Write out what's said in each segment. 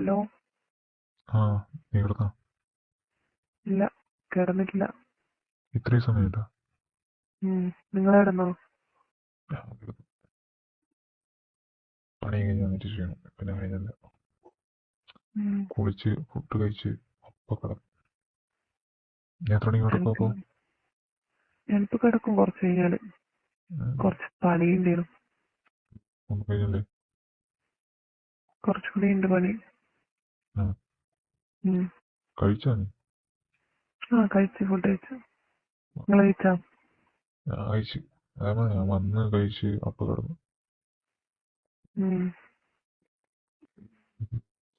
Hello ആ നീ കിടന്നാ? ഇല്ല കേടന്നിട്ടില്ല. ഇത്രയും സമയമില്ല. നിങ്ങൾ കിടന്നോ? പണി കഴിഞ്ഞ് വന്നിട്ട് ചെയ്യണം പിന്നെ കഴിഞ്ഞല്ല. കുളിച്ച് ഫുഡ് കഴിച്ച് അപ്പൊ കിടക്കും ഞാൻ എത്ര മണിക്ക് കിടക്കും അപ്പൊ? ഞാനിപ്പോ കിടക്കും കുറച്ച് കഴിഞ്ഞാൽ. കുറച്ച് പണിയുണ്ടായിരുന്നു ഒന്നും കഴിഞ്ഞല്ലേ? കുറച്ചുകൂടി ഉണ്ട് പണി. ഉം. കഴിച്ചാ നീ ആ കഴിച്ചു ഫുഡ് കഴിച്ചു നിങ്ങൾ കഴിച്ചോ ഞാൻ കഴിച്ച് ഞാൻ വന്ന് കഴിച്ച് അപ്പൊ കിടന്നു ഉം.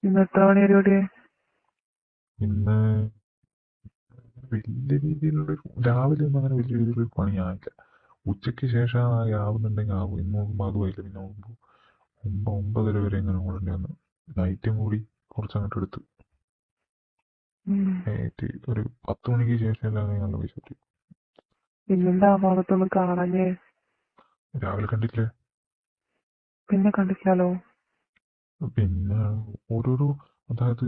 ഇന്ന് എത്ര മണി പരിപാടി ഇന്ന് വലിയ രീതിയിലുള്ള രാവിലെ ഒന്നും അങ്ങനെ വലിയ രീതിയിലുള്ള ആയില്ല ഉച്ചയ്ക്ക് ശേഷം ആവുന്നുണ്ടെങ്കിൽ ആവും. ഇന്ന് നോക്കുമ്പോൾ അതുമായില്ല പിന്നെ നോക്കുമ്പോൾ ഒമ്പത് ഒമ്പതര വരെ ഇങ്ങനെ ഓടേണ്ടി വന്നു. നൈറ്റും കൂടി കുറച്ച് അങ്ങോട്ട് എടുത്തു നൈറ്റ് ഒരു പത്ത് മണിക്ക് ശേഷം അല്ലാതെ നല്ല പൈസ കിട്ടി പിന്നെന്താ ആ ഭാഗത്തൊന്നും കാണാഞ്ഞേ? രാവിലെ കണ്ടില്ലേ പിന്നെ കണ്ടിട്ടില്ലല്ലോ പിന്നെ ഓരോരോ അതായത്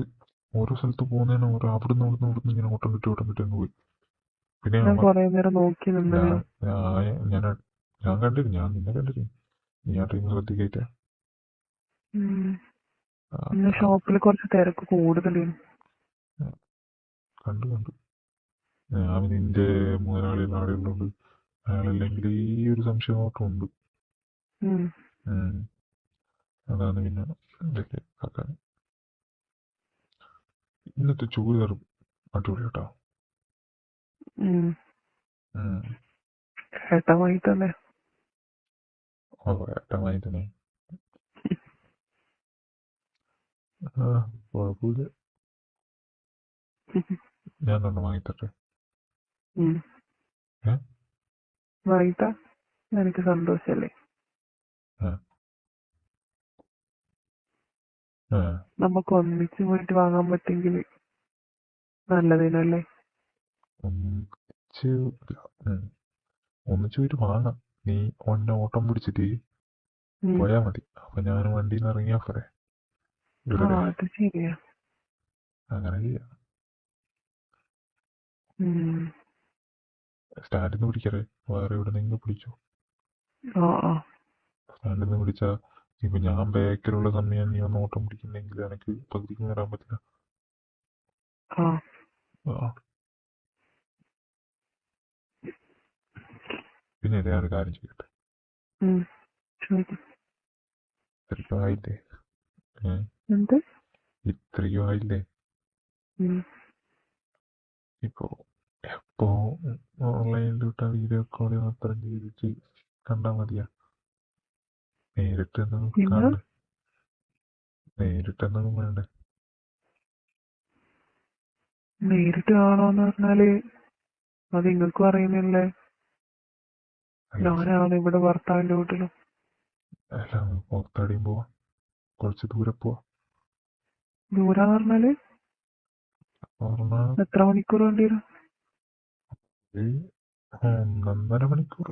ഓരോ സ്ഥലത്ത് പോകുന്നതിന് ഓരോ അവിടുന്ന് അവിടുന്ന് അവിടുന്ന് ഇങ്ങനെ ഓട്ടം കിട്ടി ഓട്ടം കിട്ടി പോയി. പിന്നെ ഞാൻ ഞാൻ കണ്ടിരുന്നു. ഞാൻ നിന്നെ കണ്ടിരുന്നു. നീ ആ ടൈം ശ്രദ്ധിക്കട്ടെ ഉം. ഇന്ന് ഷോപ്പിൽ കുറച്ച് തിരക്ക് കൂടുതലേനു കണ്ടു കണ്ടു. ഞാൻ നിന്റെ മുതലാളി അവിടെ ഉള്ളതുകൊണ്ട് അയാളില്ലെങ്കിൽ ഈ ഒരു സംശയം മാത്രം ഉണ്ട്. അതാണ് പിന്നെ ഇതൊക്കെ ഇന്നത്തെ ചൂരിദാർ അടിപൊളി കേട്ടോ. ഉം. തന്നെ ഓ ഏട്ടമായി തന്നെ ആ കുഴപ്പമില്ല ഞാൻ ഒന്ന് വാങ്ങിത്തട്ടെ ഉം. ഏ? സന്തോഷല്ലേ? ആ നമുക്ക് ഒന്നിച്ച് പോയിട്ട് വാങ്ങാൻ പറ്റെങ്കിൽ നല്ലതിനല്ലേ? ഒന്നിച്ച് ഉം. ഒന്നിച്ച് പോയിട്ട് വാങ്ങാം നീ ഒന്നെ ഓട്ടം പിടിച്ചിട്ട് ഉം. പോയാ മതി. അപ്പൊ ഞാൻ വണ്ടിയിൽ നിന്ന് ഇറങ്ങിയാ പോരെ. ഇവിടെ അത് ശരിയാ. അങ്ങനെ ചെയ്യാം. നിന്ന് പിടിക്കറേ വേറെ എവിടെ നിങ്ങൾ പിടിച്ചോ. നിന്ന് പിടിച്ചാ ഇപ്പൊ ഞാൻ ബാക്കിലുള്ള സമയം നീ ഒന്ന് ഓട്ടം പിടിക്കുന്നെങ്കിൽ എനിക്ക് പകുതിക്ക് കയറാൻ പറ്റില്ല. പിന്നെ ഞാൻ ഒരു കാര്യം ചെയ്യട്ടെ ഉം. ചോദിക്ക്. ആയില്ലേ? ഏ? എന്ത് ഇത്രയ്ക്കും ആയില്ലേ. ഇപ്പോ എപ്പോ ഓൺലൈനിൽ വിട്ട വീഡിയോ കോൾ മാത്രം ചെയ്തിട്ട് കണ്ടാ മതിയാ നേരിട്ട്? കാണണ്ടേ നേരിട്ട് എന്തെങ്കിലും വേണ്ടേ നേരിട്ട് കാണുമെന്ന് പറഞ്ഞാൽ അത് നിങ്ങൾക്കും അറിയുന്നില്ലേ ഞാനാണ് ഇവിടെ ഭർത്താവിന്റെ വീട്ടിലും അല്ല പുറത്തടിയും പോവാ കുറച്ച് ദൂരെ പോവാ ദൂരാന്ന് പറഞ്ഞാൽ എത്ര മണിക്കൂർ വേണ്ടി വരും? ഒന്നര മണിക്കൂർ.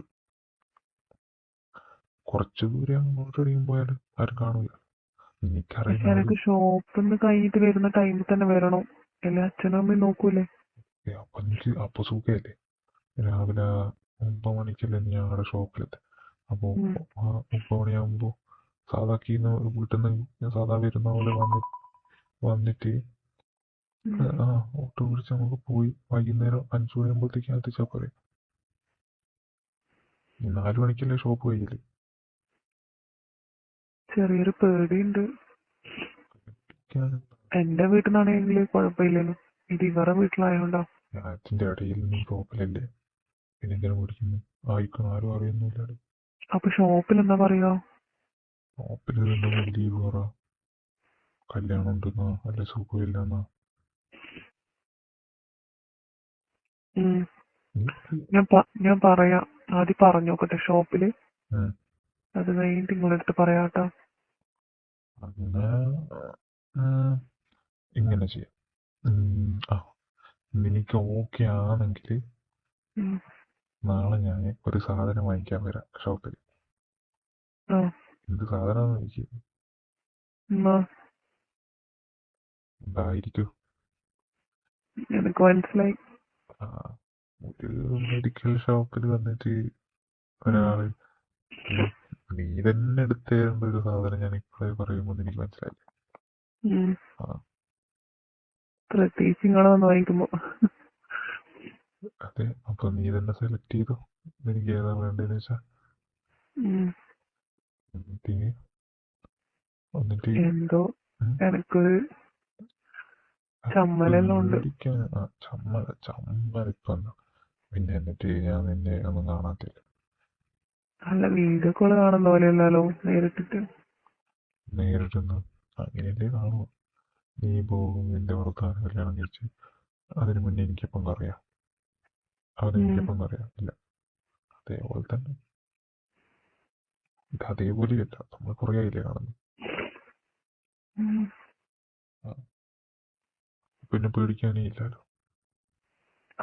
കുറച്ച് ദൂരെ അങ്ങോട്ട് പോയാൽ ആരും കാണൂല. എനിക്കറിയാം എനിക്ക് ഷോപ്പിൽ നിന്ന് കഴിഞ്ഞിട്ട് വരുന്ന ടൈമിൽ തന്നെ വരണോ. അല്ലെ? അച്ഛനും അമ്മയും നോക്കൂലേ അപ്പൊ എനിക്ക് അപ്പൊ സുഖല്ലേ? രാവിലെ ഒമ്പത് മണിക്കല്ലേ ഞങ്ങളുടെ ഷോപ്പിലെത്തി? അപ്പോ ഒമ്പത് മണിയാകുമ്പോ സാധാ കീന്ന് വീട്ടിൽ നിന്ന് സാധാ വരുന്ന പോലെ വന്നി വന്നിട്ട് ആ ഓട്ടോ പിടിച്ച് നമുക്ക് പോയി വൈകുന്നേരം അഞ്ചു മണിയാകുമ്പോഴത്തേക്ക് എത്തിച്ചാൽ പോരെ. നാല് മണിക്കല്ലേ ഷോപ്പ് കഴിയില്ലേ ചെറിയൊരു പേടിയുണ്ട്. എന്റെ വീട്ടിൽ നിന്നാണെങ്കിൽ കുഴപ്പമില്ലല്ലോ ഇത് ഇവരുടെ വീട്ടിലായോണ്ടോ. അച്ഛന്റെ ഇടയിൽ ഷോപ്പിലല്ലേ പിന്നെ എന്തിനാ മേടിക്കുന്നു ആയിക്കും ആരും അറിയുന്നില്ല അപ്പൊ ഷോപ്പിൽ എന്താ പറയാ ഷോപ്പിൽ ലീവ് പറ കല്യാണം ഉണ്ടെന്നോ അല്ല സുഖമില്ലെന്നോ. ഞാൻ പറയാ ഞാൻ പറയാം. ആദ്യം പറഞ്ഞു നോക്കട്ടെ ഷോപ്പിൽ. അത് കഴിഞ്ഞിട്ട് നിങ്ങളെടുത്ത് പറയാട്ടോ ഇങ്ങനെ ചെയ്യാം. എനിക്ക് ആ ഓക്കെ ആണെങ്കിൽ നാളെ ഞാൻ ഒരു സാധനം വാങ്ങിക്കാൻ വരാം ഷോപ്പിൽ എന്ത് സാധനം എനിക്ക് എനിക്ക് മനസ്സിലായി ആ, ഒരു മെഡിക്കൽ ഷോപ്പിൽ വന്നിട്ട് ഒരാൾ നീ- തന്നെ എടുത്തേണ്ട ഒരു സാധനം ഞാൻ ഇപ്പോഴേ പറയുമ്പോൾ എനിക്ക് മനസ്സിലായി. ഉം. ആ. പ്രത്യേകിച്ച് നിങ്ങളെ വന്ന് വാങ്ങിക്കുമ്പോ. അതെ അപ്പൊ നീ തന്നെ സെലക്ട് ചെയ്തു? എനിക്ക് ഏതാ വേണ്ടതെന്ന് വെച്ചാ? ഉം. എന്നിട്ട്? എന്നിട്ട്? എന്തോ. എനക്കൊരു ചമ്മലെല്ലാം ഉണ്ട്. പേടിക്കാൻ ആ ചമ്മല ചമ്മലിപ്പം എന്താ? പിന്നെ എന്നിട്ട് ഞാൻ നിന്നെ ഒന്നും കാണാത്തില്ല അല്ല വീഡിയോ കോൾ കാണുന്ന പോലെയല്ലോ നേരിട്ടിട്ട്. നേരിട്ടൊന്ന് അങ്ങനെയല്ലേ കാണുമോ നീ പോകും നിന്റെ ഭർത്താവ് കല്യാണം കഴിച്ച്. അതിനു മുന്നേ എനിക്കിപ്പം അറിയാം അവന് ഉം. എനിക്കിപ്പം അറിയാം ഇല്ല. അതേപോലെ തന്നെ. ഇത് അതേപോലെയല്ല. നമ്മൾ കുറേ ആയില്ലേ കാണുന്നു ഉം. പിന്നെ പേടിക്കാനേ ഇല്ലല്ലോ.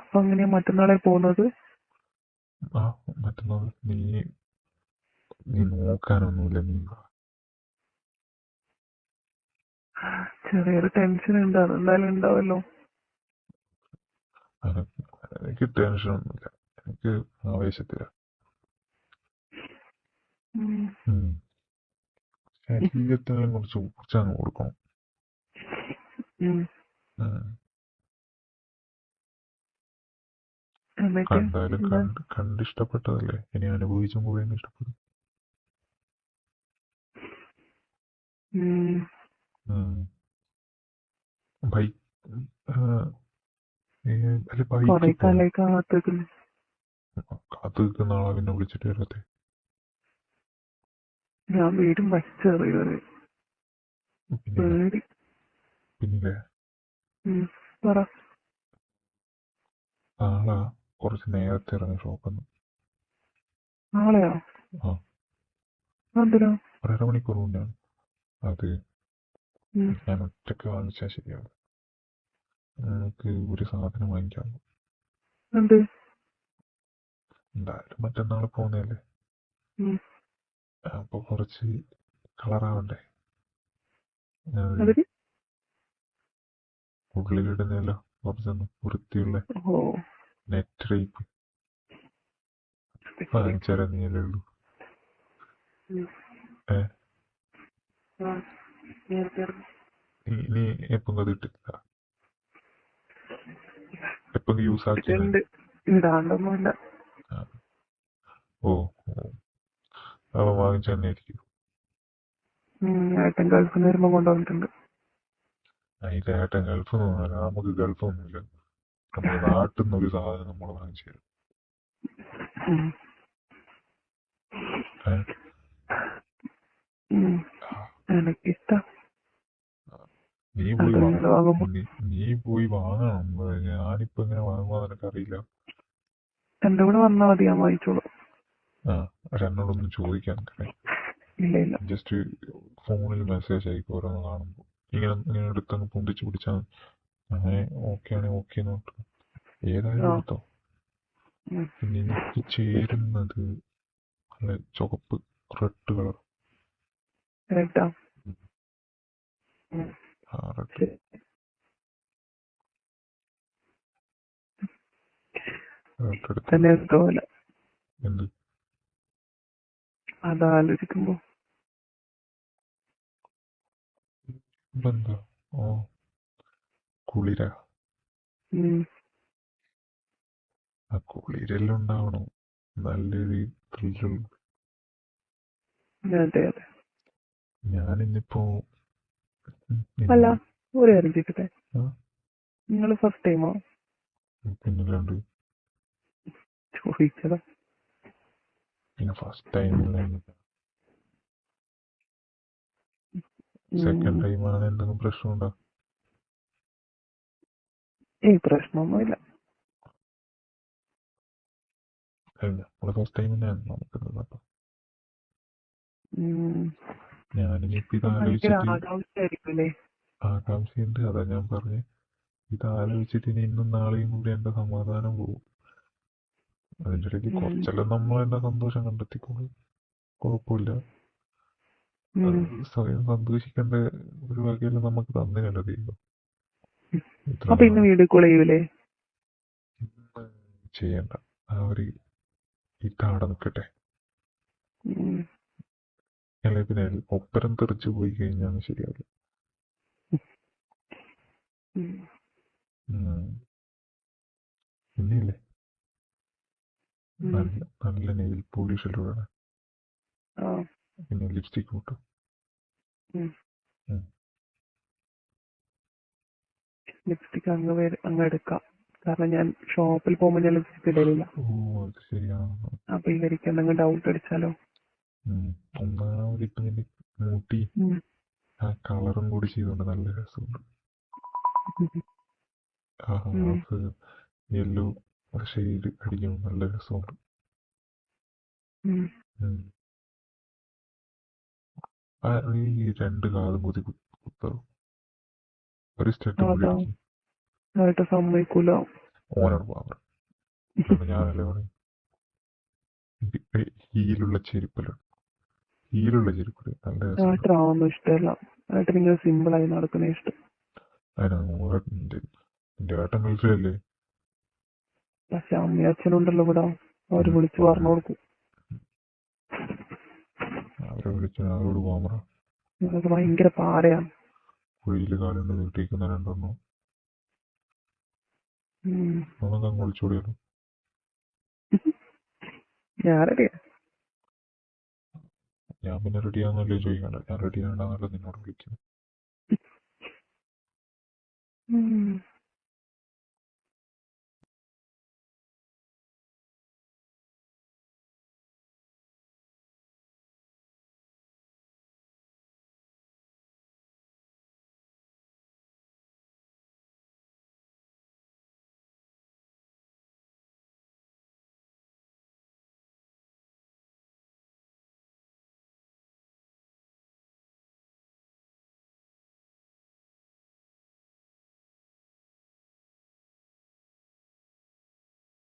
അപ്പൊ എങ്ങനെയാ മറ്റന്നാളെ പോകുന്നത്? ആ മറ്റന്നാൾ നീ നീ നോക്കാനൊന്നുമില്ല നീ. ചെറിയൊരു ടെൻഷൻ ഉണ്ട് അതെന്തായാലും ഉണ്ടാവല്ലോ. എനിക്ക് ടെൻഷൻ ഒന്നുമില്ല എനിക്ക് ആവേശത്തില്ല. ശരീരത്തിനും കുറച്ച് ഊർജം കൊടുക്കണം. കണ്ടാലും കണ്ട് കണ്ട് ഇഷ്ടപ്പെട്ടതല്ലേ ഇനി അനുഭവിച്ചും കൂടെ ഇഷ്ടപ്പെടും. ബൈക്ക് കാത്തു നിൽക്കുന്ന. ആളാ പിന്നെ വിളിച്ചിട്ട് വരത്തെ ഞാൻ വീടും പിന്നെ പേടി. പിന്നെ ഉം. പറ. നാളെ കുറച്ച് നേരത്തെ ഇറങ്ങി ഷോപ്പിന്ന് നാളെയോ? ആ. എന്തിനാ ഒരര മണിക്കൂർ മുന്നാണ് അത് ഉം. ഞാൻ ഒറ്റയ്ക്ക് വാങ്ങിച്ചാൽ ശരിയാവും എനിക്ക് ഒരു സാധനം വാങ്ങിക്കാം എന്ത്? എന്തായാലും മറ്റന്നാൾ പോകുന്നതല്ലേ? ഉം. അപ്പൊ കുറച്ച് കളറാവണ്ടേ? അതിന് ഉള്ളിലിടുന്നല്ലോ കുറച്ചൊന്ന് വൃത്തിയുള്ള നെറ്റ് റേപ്പ് വാങ്ങിച്ചാലേ നീയല്ലേ ഉള്ളൂ. ഏ? നീ നീ എപ്പം അത് ഇട്ടില്ല എപ്പം യൂസ് ആക്കിയില്ല. ഇടാണ്ടൊന്നുമില്ല. ഓ അപ്പൊ അവൻ വാങ്ങിച്ചു തന്നെ ആയിരിക്കും. ഏട്ടൻ ഗൾഫിൽ നിന്ന് വരുമ്പോ കൊണ്ടുവന്നിട്ടുണ്ട്. അതിന്റെ ഏട്ടൻ ഗൾഫ് ഒന്നുമല്ല നമുക്ക് ഗൾഫ് ഒന്നുമില്ല നമ്മുടെ നാട്ടിൽ നിന്ന് ഒരു സാധനം നമ്മൾ വാങ്ങിച്ചു തരും. നീ പോയി നീ പോയി വാങ്ങണം. ഞാനിപ്പോ ഇങ്ങനെ വാങ്ങുമ്പോ നിനക്കറിയില്ല. എന്റെ കൂടെ വന്നാ മതി ഞാൻ വാങ്ങിച്ചോളൂ. ആ പക്ഷെ എന്നോടൊന്നും ചോദിക്കാൻ ഇല്ല ഇല്ല. ജസ്റ്റ് ഫോണിൽ മെസ്സേജ് അയക്കും ഓരോന്ന് കാണുമ്പോൾ ഇങ്ങനെ ഇങ്ങനെ എടുത്തങ്ങ് പൊന്തിച്ച് പിടിച്ചാൽ അങ്ങനെ ഓക്കെ ആണെങ്കിൽ ഓക്കെ എന്ന് പറഞ്ഞു ഏതായാലും എടുത്തോ. പിന്നെ എനിക്ക് ചേരുന്നത് നല്ല ചുവപ്പ് റെഡ് കളർ ആ? റെഡ് റെഡ് എടുത്ത്. എന്ത്? അതാലോചിക്കുമ്പോ. ഇതെന്താ ഓ കുളിര. ഉം. ആ കുളിരെല്ലാം ഉണ്ടാവണം നല്ലൊരു ത്രില്ലുള്ള അതെ അതെ ഞാനിന്നിപ്പോ ഉം, അല്ല ഒരു കാര്യം ചോദിക്കട്ടെ ആ? നിങ്ങൾ ഫസ്റ്റ് ടൈമോ പിന്നിലുണ്ട് ചോദിച്ചതാ. പിന്നെ ഫസ്റ്റ് ടൈമിൽ സെക്കൻഡ് ആണ് എന്തെങ്കിലും പ്രശ്നമുണ്ടോ ഈ പ്രശ്നമൊന്നുമില്ല. അല്ല നമ്മൾ ഫസ്റ്റ് ടൈം തന്നെയാണ് നമുക്ക് അപ്പം. ഉം. ഞാനിനിയിപ്പോ ഇത് ഭയങ്കര ആലോചിച്ചിട്ട് ആകാംക്ഷയായിരിക്കും അല്ലേ ആകാംക്ഷയുണ്ട് അതാ ഞാൻ പറഞ്ഞു. ഇത് ആലോചിച്ചിട്ട് ഇനി ഇന്നും നാളെയും കൂടി എന്റെ സമാധാനം പോകും. അതിന്റെ ഇടയ്ക്ക്. കുറച്ചെല്ലാം നമ്മൾ എന്റെ സന്തോഷം കണ്ടെത്തിക്കോളും. കുഴപ്പമില്ല. ഉം. സ്വയം സന്തോഷിക്കേണ്ട ഒരു വകയെല്ലാം നമുക്ക് തന്നെ ദൈവം ഇത്ര അപ്പൊ ഇന്ന് വീഡിയോ കോൾ ചെയ്യൂലേ? ഇന്ന് ചെയ്യണ്ട. ആ ഒരു ഇതവിടെ നിൽക്കട്ടെ. ഉം. അല്ലെ പിന്നെ ഒപ്പരം തെറിച്ചു പോയി കഴിഞ്ഞാൽ ശരിയാവില്ല. പിന്നെയല്ലേ. നല്ല നല്ല നെയിൽ പോളിഷ് ആ പിന്നെ ലിപ്സ്റ്റിക് കൂട്ടും ലിപ്സ്റ്റിക് അങ്ങ് അങ്ങ് എടുക്കാം. കാരണം ഞാൻ ഷോപ്പിൽ പോകുമ്പോൾ ഞാൻ ലിപ്സ്റ്റിക് ഇടലില്ല. അപ്പൊ ഇവർക്ക് എന്തെങ്കിലും ഡൗട്ട് അടിച്ചാലോ? ഉം. ഒന്നാമത് ഇപ്പൊ ഇതിന്റെ മുടി ആ കളറും കൂടി ചെയ്തോണ്ട് നല്ല രസമുണ്ട്. ആ ഉം. ഹാഫ് യെല്ലോ ഷെയ്ഡ് അടിക്കുമ്പോൾ നല്ല രസമുണ്ട്. ഈ രണ്ട് കാലും കുത്തി കുത്തും ഒരു ആയിട്ട് സമ്മതിക്കൂല. ഓനോട് ഞാനല്ലേ ഹീലുള്ള ചെരുപ്പല്ല ഹീലുള്ള ചെരുപ്പിൽ നല്ല രസം ഇഷ്ടമല്ല. സിമ്പിൾ ആയി നടക്കുന്ന ഇഷ്ടം. എന്റെ ഏട്ടൻ കളിച്ചതല്ലേ പക്ഷെ അമ്മയച്ഛനുണ്ടല്ലോ ഇവിടെ. അവർ വിളിച്ചു പറഞ്ഞു കൊടുക്കും. അവരെ വിളിച്ചു അവരോട് പോകാൻ പറ. നിങ്ങൾക്ക് ഭയങ്കര പാരയാണ് കുഴിയിൽ കാലുണ്ട് നീട്ടിയിരിക്കുന്ന രണ്ടെണ്ണം. നമുക്ക് അങ്ങ് ഒളിച്ചോടിയാലോ ഞാൻ റെഡിയാ ഞാൻ പിന്നെ റെഡിയാന്നല്ലേ ചോദിക്കണ്ട? ഞാൻ റെഡിയാണ്ടാന്നല്ലേ നിന്നോട് വിളിക്കുന്നത്